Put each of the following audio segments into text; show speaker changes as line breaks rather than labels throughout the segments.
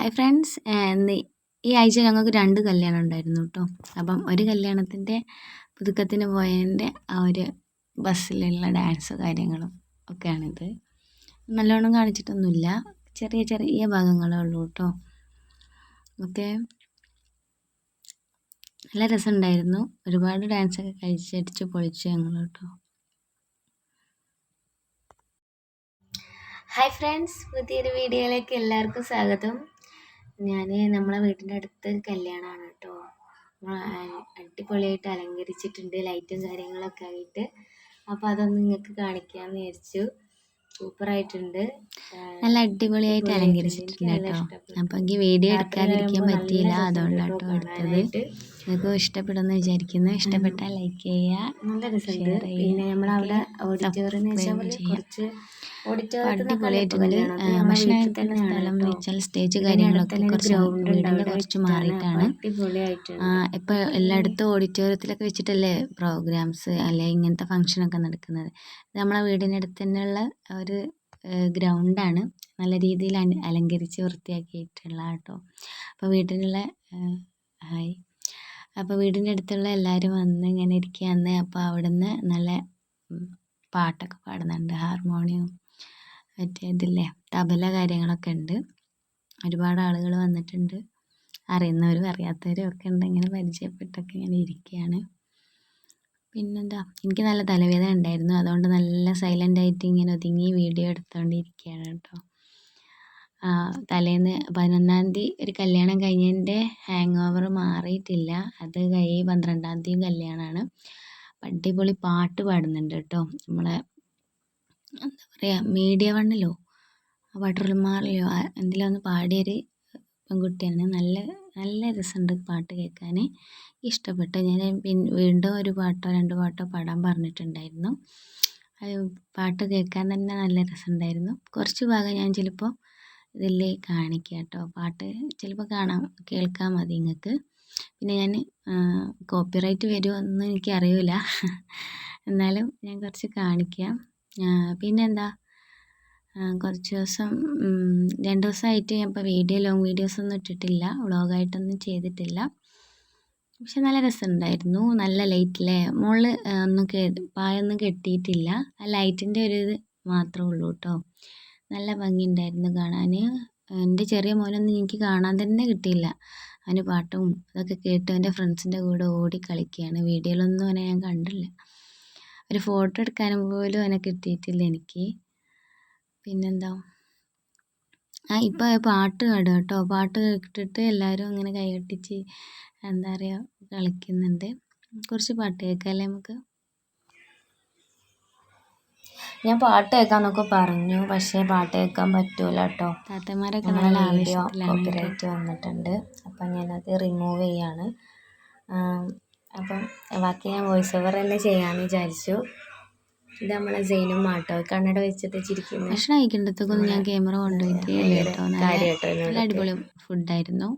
Hi friends ഈ ആഴ്ച ഞങ്ങൾക്ക് രണ്ട് കല്യാണം ഉണ്ടായിരുന്നു കേട്ടോ അപ്പം ഒരു കല്യാണത്തിന്റെ പുതുക്കത്തിന് പോയതിന്റെ ആ ഒരു ബസ്സിലുള്ള ഡാൻസ് കാര്യങ്ങളും ഒക്കെയാണിത്. നല്ലോണം കാണിച്ചിട്ടൊന്നുമില്ല. ചെറിയ ചെറിയ ഭാഗങ്ങളേ ഉള്ളൂ കേട്ടോ ഓക്കെ. നല്ല രസമുണ്ടായിരുന്നു. ഒരുപാട് ഡാൻസൊക്കെ കഴിച്ചടിച്ച് പൊളിച്ചു ഞങ്ങൾ കേട്ടോ ഹായ് ഫ്രണ്ട്സ് പുതിയൊരു വീഡിയോയിലേക്ക് എല്ലാവർക്കും സ്വാഗതം. ഞാൻ നമ്മളെ വീടിന്റെ അടുത്ത് കല്യാണമാണ് കേട്ടോ. അടിപൊളിയായിട്ട് അലങ്കരിച്ചിട്ടുണ്ട് ലൈറ്റും കാര്യങ്ങളൊക്കെ ആയിട്ട്. അപ്പോൾ അതൊന്ന് നിങ്ങൾക്ക് കാണിക്കാമെന്ന് വിചാരിച്ചു. സൂപ്പറായിട്ടുണ്ട്. നല്ല അടിപൊളിയായിട്ട് അലങ്കരിച്ചിട്ടുണ്ട് കേട്ടോ. അപ്പം എനിക്ക് വീഡിയോ എടുക്കാതിരിക്കാൻ പറ്റിയില്ല. അതുകൊണ്ടാണ് കേട്ടോ എടുത്തത്. നിങ്ങൾക്ക് ഇഷ്ടപ്പെടുമെന്ന് വിചാരിക്കുന്നു. ഇഷ്ടപ്പെട്ടാൽ ലൈക്ക് ചെയ്യുക
നല്ല രസമുണ്ട്. പിന്നെ നമ്മളവിടെ
അടിപൊളിയായിട്ടുണ്ട്. സ്ഥലം എന്ന് വെച്ചാൽ സ്റ്റേജ് കാര്യങ്ങളൊക്കെ കുറച്ച് വീടിന്റെ കുറച്ച് മാറിയിട്ടാണ്. ഇപ്പോൾ എല്ലായിടത്തും ഓഡിറ്റോറിയത്തിലൊക്കെ വെച്ചിട്ടല്ലേ പ്രോഗ്രാംസ് അല്ലെ ഇങ്ങനത്തെ ഫംഗ്ഷനൊക്കെ നടക്കുന്നത്. നമ്മളെ വീടിനടുത്ത് തന്നെയുള്ള ഒരു ഗ്രൗണ്ടാണ്. നല്ല രീതിയിൽ അലങ്കരിച്ച് വൃത്തിയാക്കിയിട്ടുള്ള കേട്ടോ. അപ്പോൾ വീട്ടിലുള്ള ഹായ്. അപ്പോൾ വീടിന്റെ അടുത്തുള്ള എല്ലാവരും വന്ന് ഇങ്ങനെ ഇരിക്കുകയാണ് അപ്പോൾ അവിടുന്ന് നല്ല പാട്ടൊക്കെ പാടുന്നുണ്ട്. ഹാർമോണിയം മറ്റേ ഇതില്ലേ തബല കാര്യങ്ങളൊക്കെ ഉണ്ട്. ഒരുപാട് ആളുകൾ വന്നിട്ടുണ്ട്. അറിയുന്നവരും അറിയാത്തവരും ഒക്കെ ഉണ്ട്. ഇങ്ങനെ പരിചയപ്പെട്ടൊക്കെ ഇങ്ങനെ ഇരിക്കുകയാണ് പിന്നെന്താ എനിക്ക് നല്ല തലവേദന ഉണ്ടായിരുന്നു. അതുകൊണ്ട് നല്ല സൈലന്റ് ആയിട്ട് ഇങ്ങനെ ഒതുങ്ങി വീഡിയോ എടുത്തുകൊണ്ടിരിക്കുകയാണ് കേട്ടോ. തലേന്ന് പതിനൊന്നാം തീയതി ഒരു കല്യാണം കഴിഞ്ഞതിന്റെ ഹാങ് ഓവർ മാറിയിട്ടില്ല. അത് കഴിഞ്ഞ് പന്ത്രണ്ടാം തീയതിയും കല്യാണമാണ്. അടിപൊളി പാട്ട് പാടുന്നുണ്ട് കേട്ടോ. നമ്മളെ എന്താ പറയുക മീഡിയ വണ്ണിലോ വട്ടർമാറിലോ എന്തിലോ ഒന്ന് പാടിയൊരു പെൺകുട്ടിയാണ് നല്ല നല്ല രസമുണ്ട് പാട്ട് കേൾക്കാൻ ഇഷ്ടപ്പെട്ടു. ഞാൻ വീണ്ടും ഒരു പാട്ടോ രണ്ട് പാട്ടോ പാടാൻ പറഞ്ഞിട്ടുണ്ടായിരുന്നു. പാട്ട് കേൾക്കാൻ തന്നെ നല്ല രസമുണ്ടായിരുന്നു. കുറച്ച് ഭാഗം ഞാൻ ചിലപ്പോൾ ഇതിൽ കാണിക്കുക കേട്ടോ പാട്ട് ചിലപ്പോൾ കാണാം കേൾക്കാൻ മതി നിങ്ങൾക്ക് പിന്നെ ഞാൻ കോപ്പിറൈറ്റ് വരുമോ എന്ന് എനിക്കറിയില്ല എന്നാലും ഞാൻ കുറച്ച് കാണിക്കാം. പിന്നെന്താ? കുറച്ച് ദിവസം രണ്ട് ദിവസമായിട്ട് ഞാൻ ഇപ്പോൾ വീഡിയോ ലോങ് വീഡിയോസൊന്നും ഇട്ടിട്ടില്ല. വ്ളോഗായിട്ടൊന്നും ചെയ്തിട്ടില്ല. പക്ഷെ നല്ല രസമുണ്ടായിരുന്നു. നല്ല ലൈറ്റിലെ മുകളിൽ ഒന്നും പായൊന്നും കെട്ടിയിട്ടില്ല. ആ ലൈറ്റിന്റെ ഒരു ഇത് മാത്രമേ ഉള്ളൂ കേട്ടോ. നല്ല ഭംഗിയുണ്ടായിരുന്നു കാണാൻ. എന്റെ ചെറിയ മോനൊന്നും എനിക്ക് കാണാൻ തന്നെ കിട്ടിയില്ല. അവന് പാട്ടും അതൊക്കെ കേട്ട് എന്റെ ഫ്രണ്ട്സിന്റെ കൂടെ ഓടി കളിക്കുകയാണ്. വീഡിയോയിലൊന്നും അവനെ ഞാൻ കണ്ടില്ല. ഒരു ഫോട്ടോ എടുക്കാനും പോലും അതിനെ കിട്ടിയിട്ടില്ല എനിക്ക്. പിന്നെന്താ? ആ ഇപ്പം പാട്ട് പാടും കേട്ടോ. പാട്ട് കേട്ടിട്ട് എല്ലാവരും ഇങ്ങനെ കൈകെട്ടിച്ച് എന്താ പറയുക കളിക്കുന്നുണ്ട്. കുറച്ച് പാട്ട് കേൾക്കാമല്ലേ നമുക്ക്?
ഞാൻ പാട്ട് കേൾക്കാന്നൊക്കെ പറഞ്ഞു. പക്ഷേ പാട്ട് കേൾക്കാൻ പറ്റൂല കേട്ടോ.
താത്തമാരൊക്കെ നല്ല
കോപ്പിറൈറ്റ് വന്നിട്ടുണ്ട്. അപ്പം ഞാനത് റിമൂവ് ചെയ്യാണ്. അപ്പം ബാക്കി ഞാൻ വോയിസ് ഓവർ തന്നെ ചെയ്യാമെന്ന് വിചാരിച്ചു. ഇത് നമ്മളെ സെയിനും മാട്ടോ കണ്ണട വെച്ചിട്ട് ചിരിക്കുന്നു
ഭക്ഷണം കഴിക്കേണ്ടതൊക്കെ ഞാൻ ക്യാമറ കൊണ്ടുപോയിട്ട് കേട്ടോ നല്ല അടിപൊളി ഫുഡായിരുന്നു.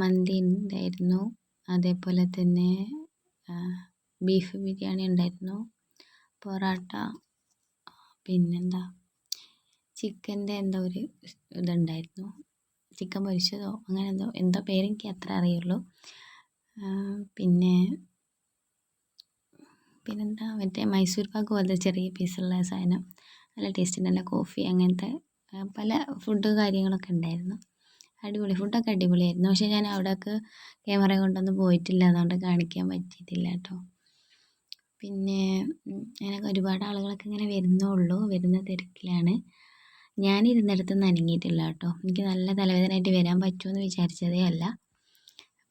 മന്തി ഉണ്ടായിരുന്നു അതേപോലെ തന്നെ ബീഫ് ബിരിയാണി ഉണ്ടായിരുന്നു പൊറോട്ട പിന്നെന്താ ചിക്കന്റെ എന്തോ ഒരു ഇതുണ്ടായിരുന്നു. ചിക്കൻ പൊരിച്ചതോ അങ്ങനെ എന്തോ എന്തോ പേരെനിക്ക് അത്ര അറിയുള്ളൂ. പിന്നെ പിന്നെന്താ? മറ്റേ മൈസൂർ പാക്ക് പോലത്തെ ചെറിയ പീസുള്ള സാധനം. നല്ല ടേസ്റ്റ് നല്ല കോഫി അങ്ങനത്തെ പല ഫുഡ് കാര്യങ്ങളൊക്കെ ഉണ്ടായിരുന്നു. അടിപൊളി. ഫുഡൊക്കെ അടിപൊളിയായിരുന്നു. പക്ഷേ ഞാൻ അവിടേക്ക് ക്യാമറ കൊണ്ടൊന്നും പോയിട്ടില്ല. അതുകൊണ്ട് കാണിക്കാൻ പറ്റിയിട്ടില്ല കേട്ടോ. പിന്നെ അങ്ങനെ ഒരുപാട് ആളുകളൊക്കെ ഇങ്ങനെ വരുന്നുള്ളൂ. വരുന്ന തിരക്കിലാണ്. ഞാൻ ഇരുന്നിടത്തുനിന്ന് അനങ്ങിയിട്ടില്ല കേട്ടോ. എനിക്ക് നല്ല തലവേദനയായിട്ട് വരാൻ പറ്റുമെന്ന് വിചാരിച്ചതേ അല്ല.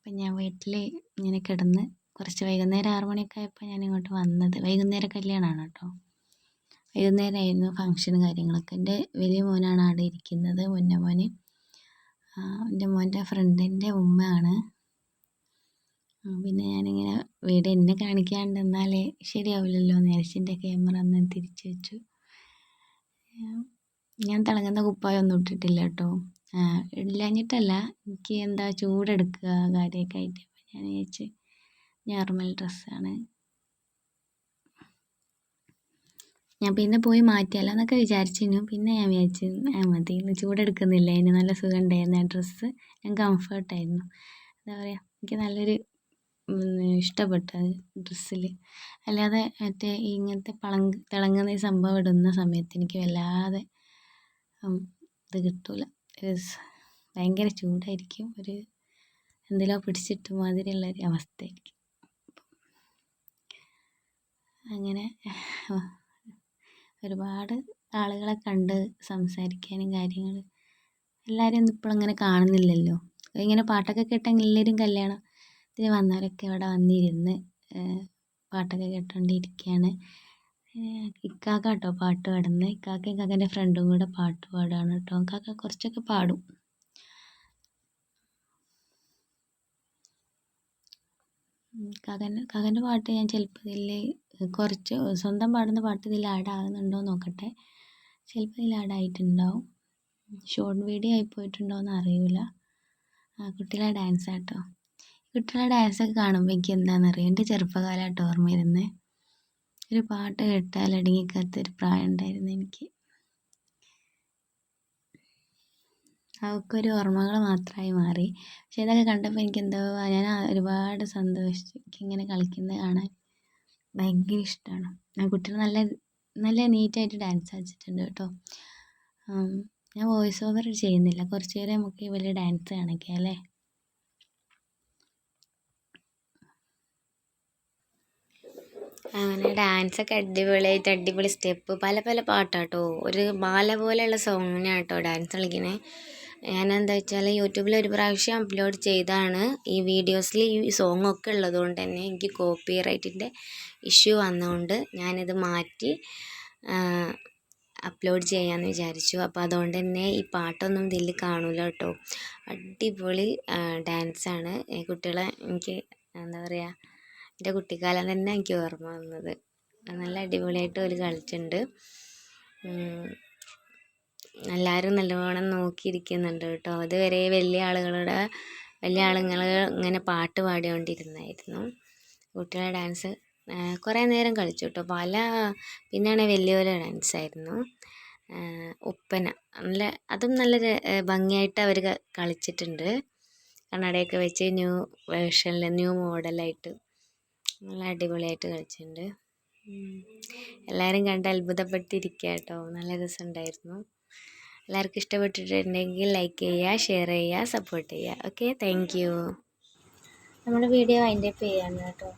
അപ്പം ഞാൻ വീട്ടിൽ ഇങ്ങനെ കിടന്ന് കുറച്ച് വൈകുന്നേരം ആറ് മണിയൊക്കെ ആയപ്പോൾ ഞാൻ ഇങ്ങോട്ട് വന്നത്. വൈകുന്നേരം കല്യാണമാണ് കേട്ടോ. വൈകുന്നേരമായിരുന്നു ഫംഗ്ഷനും കാര്യങ്ങളൊക്കെ. എന്റെ വലിയ മോനാണ് അവിടെ ഇരിക്കുന്നത്. മുന്ന മോന്. എന്റെ മോന്റെ ഫ്രണ്ടിന്റെ ഉമ്മയാണ്. പിന്നെ ഞാനിങ്ങനെ വീട് എന്നെ കാണിക്കാണ്ട് എന്നാലേ ശരിയാവില്ലല്ലോ എന്ന് ക്യാമറ ഒന്ന് തിരിച്ചു വെച്ചു. ഞാൻ തിളങ്ങുന്ന കുപ്പായമൊന്നും ഇട്ടിട്ടില്ല കേട്ടോ. ഇല്ലാഞ്ഞിട്ടല്ല എനിക്ക് എന്താ ചൂടെടുക്കുക കാര്യമൊക്കെ ആയിട്ട്. അപ്പം ഞാൻ വിചാരിച്ച് നോർമൽ ഡ്രസ്സാണ് ഞാൻ പിന്നെ പോയി മാറ്റിയാലോ എന്നൊക്കെ വിചാരിച്ചിരുന്നു. പിന്നെ ഞാൻ വിചാരിച്ചു മതി. ഇന്ന് ചൂടെടുക്കുന്നില്ല. അതിന് നല്ല സുഖം ഉണ്ടായിരുന്നു ആ ഡ്രസ്സ് ഞാൻ കംഫർട്ടായിരുന്നു എന്താ പറയുക എനിക്ക് നല്ലൊരു ഇഷ്ടപ്പെട്ടു ഡ്രസ്സിൽ അല്ലാതെ മറ്റേ ഇങ്ങനത്തെ പളങ്ക് തിളങ്ങുന്ന സംഭവം ഇടുന്ന സമയത്ത് എനിക്ക് വല്ലാതെ ഇത് കിട്ടില്ല ഭയങ്കര ചൂടായിരിക്കും. ഒരു എന്തിലോ പിടിച്ചിട്ട് മാതിരിയുള്ള ഒരു അവസ്ഥയായിരിക്കും. അങ്ങനെ ഒരുപാട് ആളുകളെ കണ്ട് സംസാരിക്കാനും കാര്യങ്ങൾ എല്ലാവരും ഒന്നും ഇപ്പോൾ അങ്ങനെ കാണുന്നില്ലല്ലോ. ഇങ്ങനെ പാട്ടൊക്കെ കേട്ടെങ്കിൽ എല്ലാവരും കല്യാണത്തിന് വന്നവരൊക്കെ അവിടെ വന്നിരുന്ന് പാട്ടൊക്കെ കേട്ടുകൊണ്ടിരിക്കുകയാണ് ഇക്കാക്ക കേട്ടോ പാട്ട് പാടുന്നത് ഇക്കാക്കയും ഇക്കാക്കന്റെ ഫ്രണ്ടും കൂടെ പാട്ട് പാടുകയാണ് കേട്ടോ ഇക്കാക്ക കുറച്ചൊക്കെ പാടും. കാക്കന്റെ കാക്കന്റെ പാട്ട് ഞാൻ ചിലപ്പോൾ ഇതിൽ കുറച്ച് സ്വന്തം പാടുന്ന പാട്ട് ഇതിൽ ആഡ് ആകുന്നുണ്ടോ നോക്കട്ടെ. ചിലപ്പോൾ ഇതിൽ ആഡ് ആയിട്ടുണ്ടാവും. ഷോർട്ട് വീഡിയോ ആയി പോയിട്ടുണ്ടോ എന്ന് അറിയില്ല കുട്ടികളെ ഡാൻസ് ആട്ടോ. കുട്ടികളെ ഡാൻസൊക്കെ കാണുമ്പോൾ എനിക്ക് അറിയാം? എന്റെ ചെറുപ്പകാലമായിട്ട് ഓർമ്മ വരുന്നത് ഒരു പാട്ട് കേട്ടാൽ അടങ്ങിക്കാത്തൊരു പ്രായം ഉണ്ടായിരുന്നു എനിക്ക്. അതൊക്കെ ഒരു ഓർമ്മകൾ മാത്രമായി മാറി. പക്ഷെ ഇതൊക്കെ കണ്ടപ്പോൾ എനിക്ക് എന്തോ ഞാൻ ഒരുപാട് സന്തോഷിച്ചു എനിക്കിങ്ങനെ കളിക്കുന്നത് കാണാൻ ഭയങ്കര ഇഷ്ടമാണ്. ആ കുട്ടികൾ നല്ല നല്ല നീറ്റായിട്ട് ഡാൻസ് കളിച്ചിട്ടുണ്ട് കേട്ടോ. ഞാൻ വോയിസ് ഓവർ ചെയ്യുന്നില്ല. കുറച്ച് നേരം നമുക്ക് വലിയ ഡാൻസ് കാണിക്കാം അല്ലേ?
അങ്ങനെ ഡാൻസൊക്കെ അടിപൊളിയായിട്ട് അടിപൊളി സ്റ്റെപ്പ് പല പല പാട്ടാട്ടോ. ഒരു മാല പോലെയുള്ള സോങ്ങിനാണ് കേട്ടോ ഡാൻസ് കളിക്കുന്നത് ഞാൻ എന്താ വെച്ചാൽ യൂട്യൂബിൽ ഒരു പ്രാവശ്യം അപ്ലോഡ് ചെയ്താണ്. ഈ വീഡിയോസിൽ ഈ സോങ് ഒക്കെ ഉള്ളതുകൊണ്ട് തന്നെ എനിക്ക് കോപ്പി റൈറ്റിന്റെ ഇഷ്യൂ വന്നതുകൊണ്ട് ഞാനിത് മാറ്റി അപ്ലോഡ് ചെയ്യാമെന്ന് വിചാരിച്ചു. അപ്പോൾ അതുകൊണ്ട് തന്നെ ഈ പാട്ടൊന്നും ഇതിൽ കാണൂല കേട്ടോ അടിപൊളി ഡാൻസാണ് കുട്ടികളെ എനിക്ക് എന്താ പറയുക എന്റെ കുട്ടിക്കാലം തന്നെ എനിക്ക് ഓർമ്മ വന്നത്. നല്ല അടിപൊളിയായിട്ട് അവർ കളിച്ചിട്ടുണ്ട്. എല്ലാവരും നല്ലവണ്ണം നോക്കിയിരിക്കുന്നുണ്ട് കേട്ടോ. അതുവരെ വലിയ ആളുകളുടെ വലിയ ആളുകൾ ഇങ്ങനെ പാട്ട് പാടിക്കൊണ്ടിരുന്നായിരുന്നു കുട്ടികളെ ഡാൻസ് കുറേ നേരം കളിച്ചു കേട്ടോ. പല പിന്നെയാണ് വലിയവരെ ഡാൻസ് ആയിരുന്നു ഒപ്പന നല്ല അതും നല്ല ഭംഗിയായിട്ട് അവർ കളിച്ചിട്ടുണ്ട്. കണ്ണടയൊക്കെ വെച്ച് ന്യൂ വേർഷനിൽ ന്യൂ മോഡലായിട്ട്. നല്ല അടിപൊളിയായിട്ട് കളിച്ചിട്ടുണ്ട്. എല്ലാവരും കണ്ട് അത്ഭുതപ്പെട്ടിരിക്കുക കേട്ടോ നല്ല രസമുണ്ടായിരുന്നു. എല്ലാവർക്കും ഇഷ്ടപ്പെട്ടിട്ടുണ്ടെങ്കിൽ ലൈക്ക് ചെയ്യുക ഷെയർ ചെയ്യുക സപ്പോർട്ട് ചെയ്യുക. ഓക്കെ താങ്ക് യു
നമ്മുടെ വീഡിയോ അതിന്റെ പേയാണ് കേട്ടോ.